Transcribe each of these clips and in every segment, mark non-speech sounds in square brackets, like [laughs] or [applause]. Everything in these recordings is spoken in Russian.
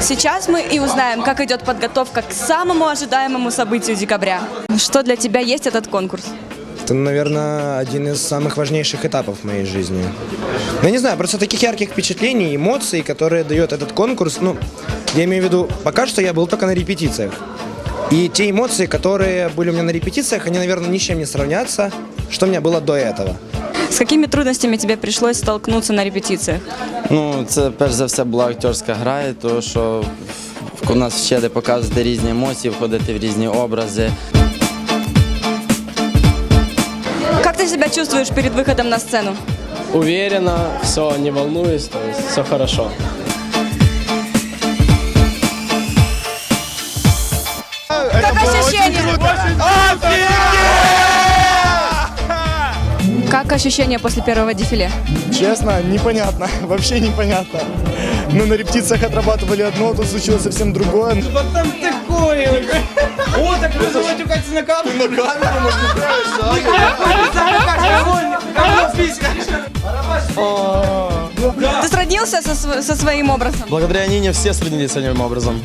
Сейчас мы и узнаем, как идет подготовка к самому ожидаемому событию декабря. Что для тебя есть этот конкурс? Это, наверное, один из самых важнейших этапов в моей жизни. Ну, я не знаю, просто таких ярких впечатлений, эмоций, которые дает этот конкурс, ну, я имею в виду, пока что я был только на репетициях. И те эмоции, которые были у меня на репетициях, они, наверное, ни с чем не сравнятся, что у меня было до этого. С какими трудностями тебе пришлось столкнуться на репетициях? Ну, це перш за все була акторська гра, і то що у нас вчили показувати різні емоції, входити в різні образи. Як ти себе чувствуєш перед виходом на сцену? Уверенно, все, не волнуюсь, то есть все хорошо. Как ощущения после первого дефиле? Честно, непонятно, вообще непонятно. Мы на репетициях отрабатывали одно, тут случилось совсем другое. Ты сроднился со, св- со своим образом? Благодаря Нине все сроднились одним образом.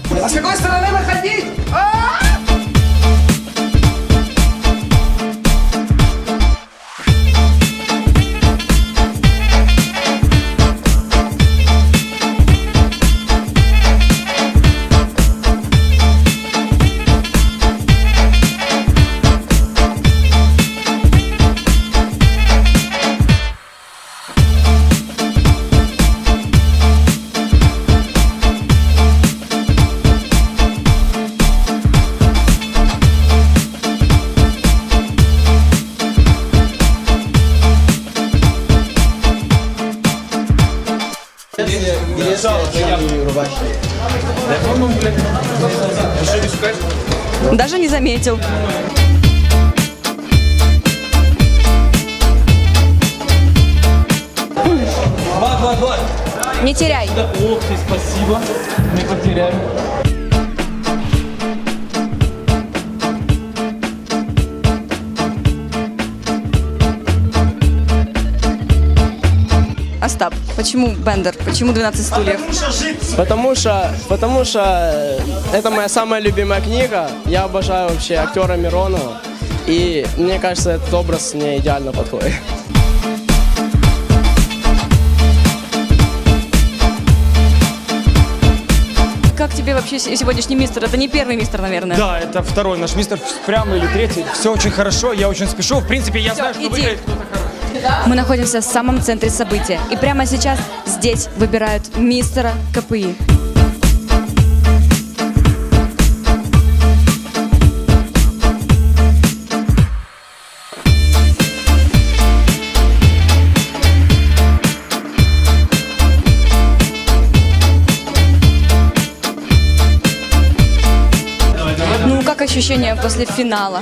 Даже не заметил. Не теряй. Ох ты, спасибо, не потеряем. Остап, почему Бендер? Почему 12 стульев? Потому что, потому что э, это моя самая любимая книга. Я обожаю вообще актера Миронова. И мне кажется, этот образ мне идеально подходит. Как тебе вообще сегодняшний мистер? Это не первый мистер, наверное. Да, это второй наш мистер, прям или третий. Все очень хорошо, я очень спешу. В принципе, я знаю, что иди. выиграет кто-то хороший. Мы находимся в самом центре события. И прямо сейчас здесь выбирают мистера КПИ. Ну, как ощущения после финала?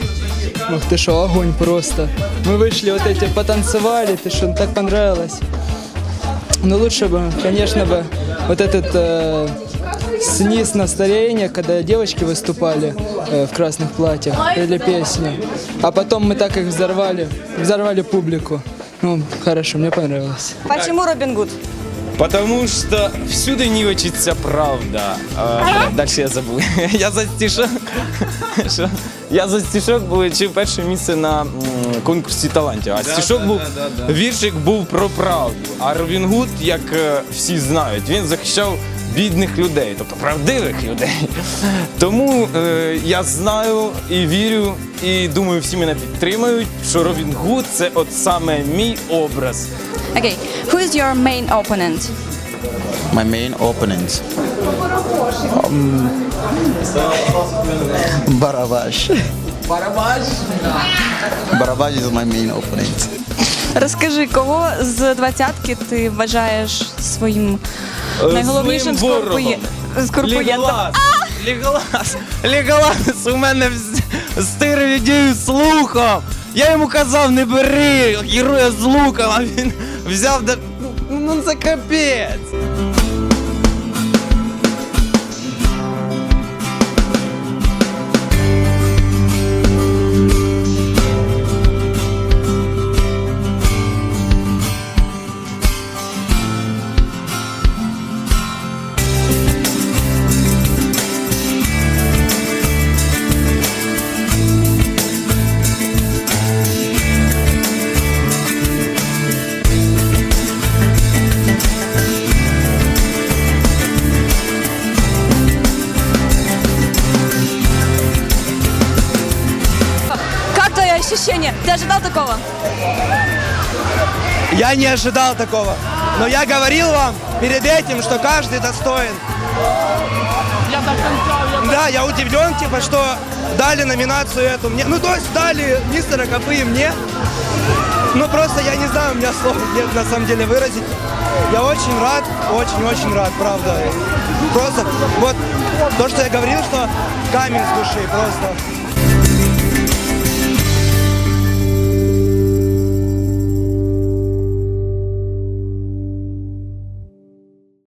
Ух ты шо, огонь просто. Мы вышли вот эти, потанцевали, ты что, так понравилось. Но лучше бы, конечно бы, вот этот э, сниз настроения, когда девочки выступали э, в красных платьях, пели песню. А потом мы так их взорвали, взорвали публику. Ну, хорошо, мне понравилось. Почему Робин Гуд? Потому что всюди нівечиться правда. А, дальше я забув. [laughs] Я за стишок. [laughs] Я за стишок получив перше місце на м, конкурсі талантів. А стишок був віршик був про правду. А Робін Гуд, як е, всі знають, він захищав бідних людей, тобто правдивих людей. [laughs] Тому е, я знаю і вірю, і думаю, всі мене підтримають, що Робін Гуд це от саме мій образ. Okay, who is your main opponent? My main opponent. Барабаш. Барабаш? Барабаш is my main opponent. Розкажи, кого з двадцятки ти вважаєш своїм найголовнішим Злим ворогом. скорпоє... скорпоєнтом? Леголас! Леголас! Леголас у мене ідею з луком! Я йому казав, не бери героя з луком, а він взяв Ну, ну це капець! Ты ожидал такого? Я не ожидал такого. Но я говорил вам перед этим, что каждый достоин. Да, я удивлен, типа, что дали номинацию эту мне. Ну, то есть дали мистера Копы и мне. Ну, просто я не знаю, у меня слов нет на самом деле выразить. Я очень рад, очень-очень рад, правда. Просто вот то, что я говорил, что камень с души, просто